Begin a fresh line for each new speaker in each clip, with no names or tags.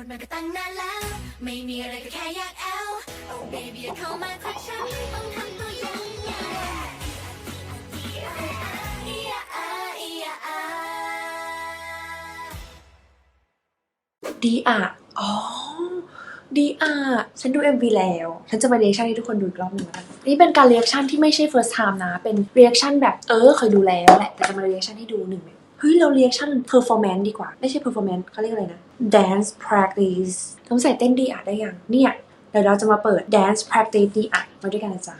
ดมาก็ตั้งนานแล้ว ไม่มีอะไรก็แค่อยากแอล Oh baby อย่าเข้ามาทักฉันต้องทำตัวยังไงอียาอียาอา
ดีอะ อ๋อ ดีอะ ฉันดู MV แล้ว ฉันจะมาเรียกชั่นให้ทุกคนดูอีกรอบหนึ่งแล้วนี่เป็นการเรียกชั่นที่ไม่ใช่ first time นะ เป็นเรียกชั่นแบบเออเคยดูแล้วแหละ แต่จะมาเรียกชั่นให้ดูหนึ่ง เฮ้ย เราเรียกชั่น performance ดีกว่า ไม่ใช่ performance เขาเรียกอะไรนะ dance practice ต้องใส่เต้นดีอะได้ยังเนี่ยเดี๋ยวเราจะมาเปิด dance practice ดีอะมาด้วยกันนะจ๊ะ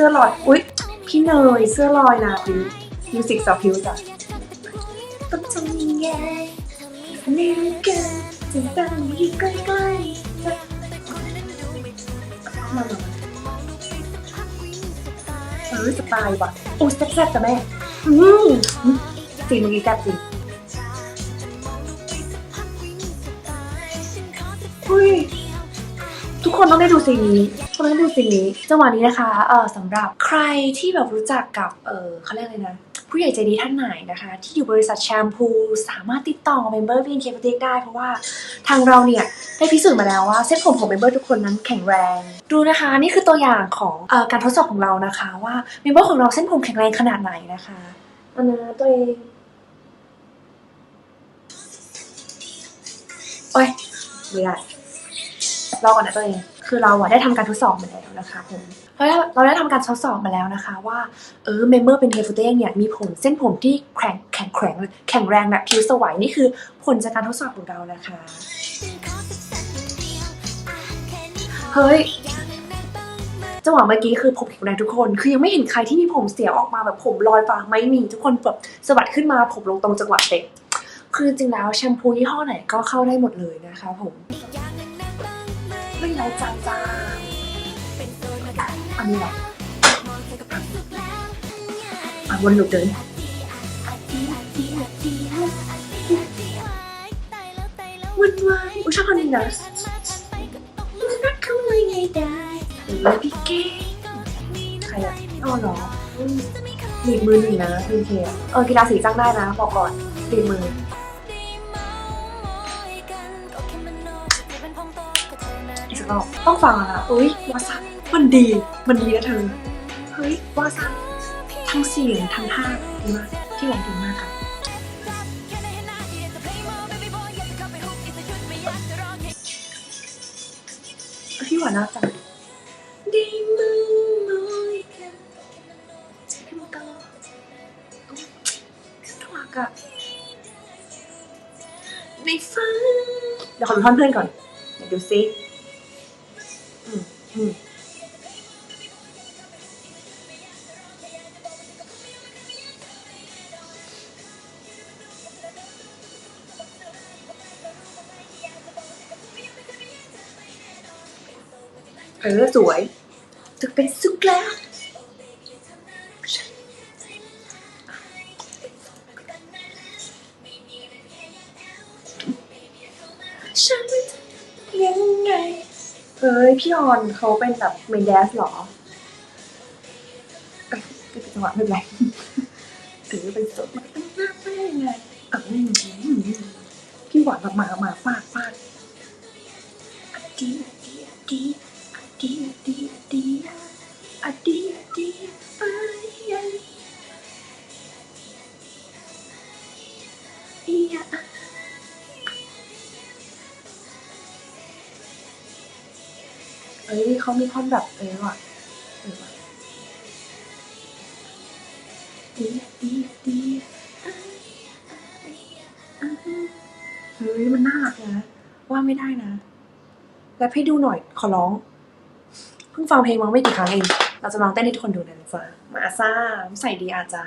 สื้อลอย
อุ้ยพี่เนยเสื้อลอยนะพิวมิวสิกสาวพิวจ้ะต้องทำยังไงนี่กันถึงตั้งอยู่ใกล้ๆจะมามาเออสไตล์ว่ะโอ้ยแซ่บๆจ้ะแม่อืมจริงเมื่อกี้แซ่บจริงอุ้ย ทุกคนต้องได้ดูซีนนี้ทุกคนต้องได้ดูซีนนี้จังหวะนี้นะคะเออสำหรับใครที่แบบรู้จักกับเออเขาเรียกอะไรนะผู้ใหญ่ใจดีท่านไหนนะคะ ที่อยู่บริษัทแชมพูสามารถติดต่อเมมเบอร์วีนเคปติกได้ เพราะว่าทางเราเนี่ย ได้พิสูจน์มาแล้วว่าเส้นผมของเมมเบอร์ทุกคนนั้นแข็งแรง ดูนะคะ นี่คือตัวอย่างของออการทดสอบของเรานะคะ ว่าเมมเบอร์ของเราเส้นผมแข็งแรงขนาดไหนนะคะอันนะตัวเองโอ้ยไม่ได้ รอก่อนนะตัวเอง คือเราอะได้ทำการทดสอบมาแล้วนะคะผมเราได้เราได้ทำการทดสอบมาแล้วนะคะ ว่าเออเมมเบอร์เป็นเฮฟเตงเนี่ยมีผลเส้นผมที่แข็งแข็งแข็งแข็งแรงแบบผิวสวยนี่คือผลจากการทดสอบของเรานะคะเฮ้ยจังหวะเมื่อกี้คือผมแข็งแรงทุกคน คือยังไม่เห็นใครที่มีผมเสียออกมาแบบผมลอยฟ้าไม่มีทุกคนแบบสะบัดขึ้นมาผมลงตรงจังหวะเด็กคือจริงแล้วแชมพูยี่ห้อไหนก็เข้าได้หมดเลยนะคะผม ไม่ไรจางจางอันนี้แหละอะวนลูปเดินวันวายอุ้ยชอบคนนี้นะรักเขาไว้ไงได้เออพี่เก้ใครอะอ๋อเหรออืมหลีกมือหนึ่งนะพี่เคเออกีฬาสีจ้างได้นะบอกก่อนหลีกมือ รอบต้องฟังอะนะอุ้ยวาซับมันดี มันดีนะเธอ เฮ้ยวาซับทั้งเสียงทั้งท่าดีมากพี่หวนดีมากค่ะพี่หวานน่าจังดีมือมอยกันพี่มตอน่ารักอะในฝันเดี๋ยวขอดูท่อนเพื่อนก่อน เดี๋ยวดูซิ อืมอืมเออสวยจะเป็นสุกแล้ว ฉันยังไง เฮ้ยพี่ออนเขาเป็นแบบเมนแดนซ์เหรอก็เป็นจังหวะไม่เป็นไรถือเป็นสดมันต้งหน้าไม่ยังไงเออพี่หวานแบบมามาฟาดฟาดอะดีอะดีอะดีอะดีอะดีอะดีอะดีอดีไป เอ้ยเขามีท่อนแบบเออว่ะเออว่ะดีดีดีเฮ้ยมันน่ารักนะ ว่าไม่ได้นะแรปให้ดูหน่อยขอร้อง เพิ่งฟังเพลงมาไม่กี่ครั้งเอง เราจะลองเต้นให้ทุกคนดูนะจ๊ะมาซ่าใส่ดีอาจ้า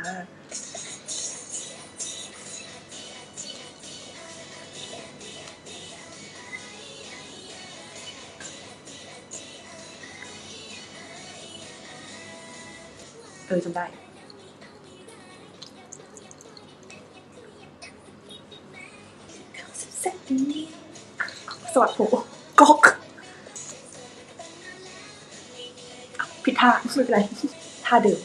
ออจำได้ สวัสดีก๊อกผิดท่าไม่เป็นไรท่าเดิม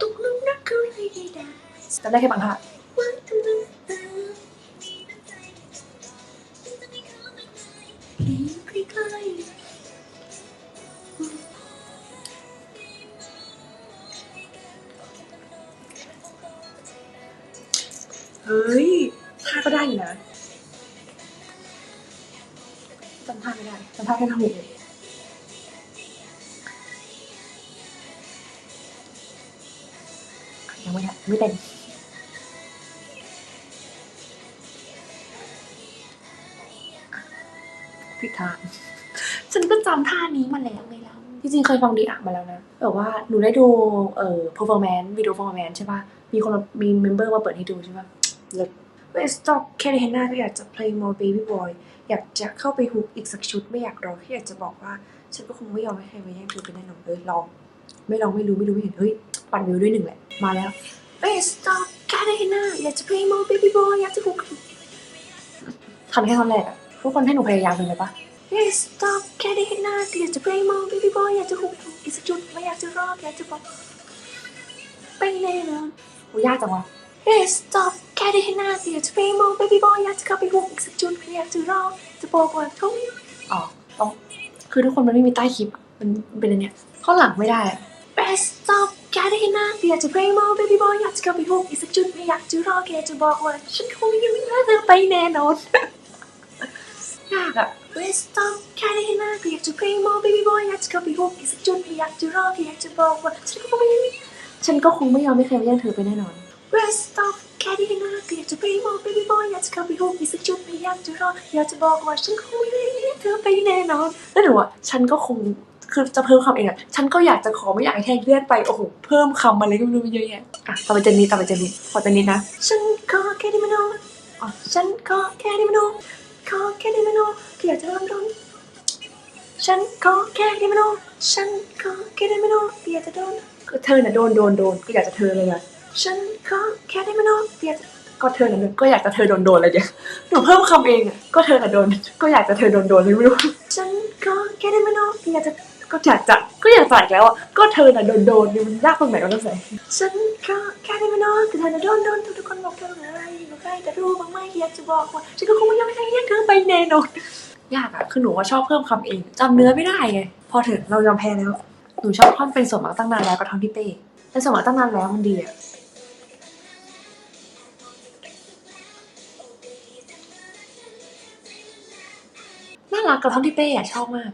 ตุกลุกนักคือไรได้จำได้แค่บางท่า เฮ้ยท่าก็ได้อยู่นะจำท่าไม่ได้จำท่าแค่ทำหมูกยังไม่ได้ไม่เต็ม ผิดทาง ฉันก็จำท่านี้มาแล้วไงแล้วจริงๆเคยฟังดีอะมาแล้วนะแบบว่าหนูได้ดูเอ่อ performance วิดีโอ performance ใช่ป่ะ มีคนมามีเมมเบอร์มาเปิดให้ดูใช่ป่ะเลิศเวสต็อกแค่ได้เห็นหน้าก็อยากจะ play more baby boy อยากจะเข้าไปฮุกอีกสักชุดไม่อยากรอแค่อยากจะบอกว่า ฉันก็คงไม่ยอมให้ใครมาแย่งเธอไปแน่นอนเออลอง ไม่ลองไม่รู้ไม่รู้ไม่เห็นเฮ้ยปั่นวิวด้วยหนึ่งแหละ มาแล้วเวสต็อกแค่ได้เห็นหน้าอยากจะ play more baby boy อยากจะฮุกทันแค่ท่อนแรกอะ ทุกคนให้หนูพยายามเลยปะ Yes stop แค่ได้เห็นหน้าก็อยากจะ play more baby boy อยากจะฮุกอีกสักจุดไม่อยากจะรออยากจะบอกไปแน่นอนโหยากจังวะ Yes stop แค่ได้เห็นหน้าก็อยากจะ play more baby boy อยากจะเข้าไปฮุกอีกสักจุดไม่อยากจะรอจะบอกว่าเขาไม่อ๋อต้องคือทุกคนมันไม่มีใต้คลิปอะมันมันเป็นอันเนี้ยข้อหลังไม่ได้อะ Best stop แค่ได้เห็นหน้าก็อยากจะ play more baby boy อยากจะเข้าไปฮุกอีกสักจุดไม่อยากจะรอแค่จะบอกว่าฉันคงยังไม่เหลือเธอไปแน่นอน ยากอะ West stop แค่ได้เห็นหน้าก็อยากจะ play more baby boy อยากจะเข้าไปฮุกอีกสักจุดไม่อยากจะรอแค่อยากจะบอกว่าฉันก็คงไม่ฉันก็คงไม่ยอมให้ใครมาแย่งเธอไปแน่นอน West stop แค่ได้เห็นหน้าก็อยากจะ play more baby boy อยากจะเข้าไปฮุกอีกสักจุดไม่อยากจะรออยากจะบอกว่าฉันคงไม่ให้เธอไปแน่นอนแล้วหนูอะฉันก็คงคือจะเพิ่มคำเองอะฉันก็อยากจะขอไม่อยากให้แทงเลื่อนไป โอ้โห เพิ่มคำอะไรก็ไม่รู้เยอะแยะ อะต่อไปเจนนี่ต่อไปเจนนี่ขอเจนนี่นะ ฉันก็แค่ได้มโนอ๋อฉันก็แค่ได้มโน ขอแค่ได้มโนก็อยากจะรำร้องฉันขอแค่ได้มโนฉันขอแค่ได้มโนก็อยากจะโดนก็เธอน่ะโดนโดนโดนก็อยากจะเธอเลยอะฉันขอแค่ได้มโนก็อยากจะก็เธอน่ะก็อยากจะเธอโดนโดนอะไรอย่างหนูเพิ่มคำเองอะก็เธอน่ะโดน ก็อยากจะเธอโดนโดนเลยไม่รู้ฉันขอแค่ได้มโนก็อยากจะก็อยากจะก็อยากจะอีกแล้วอะก็เธอน่ะโดนโดนนี่มันยากตรงไหนวะน้องใส่ฉันขอแค่ได้มโนก็เธอน่ะโดนโดนทุกคนบอกเธอ รบอกใครแต่รู้บ้างไมอยากจะบอกว่าฉันก็คงไม่ยอมให้ใครแย่งเธอไปแน่นอนยากอะคือหนูว่าชอบเพิ่มคำเองจำเนื้อไม่ได้ไงพอเถอะเรายอมแพ้แล้วหนูชอบท่อนเป็นสมหวังตั้งนานแล้วกับท่อนที่เป้เป็นสมหวังตั้งนานแล้วมันดีอะน่ารักกับท่อนที่เป้อะชอบมาก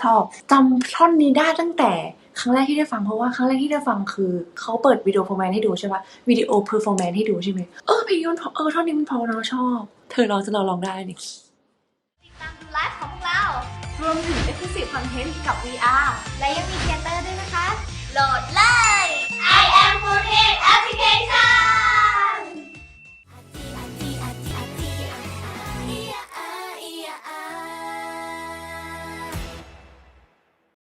ชอบจำท่อนนี้ได้ตั้งแต่ ครั้งแรกที่ได้ฟังเพราะว่าครั้งแรกที่ได้ฟังคือเขาเปิดวิดีโอ performance ให้ดูใช่ปะวิดีโอ performance ให้ดูใช่ไหมเออเพลงนี้มันเพราะเออท่อนนี้มันเพอเราชอบ เธอลองจะเราลองได้นี่
ติดตามดูไลฟ์ของพวกเรา รวมถึง Exclusive Content กับ VR และยังมีเทเตอร์ด้วยนะคะ โหลดเลย I am 4 Application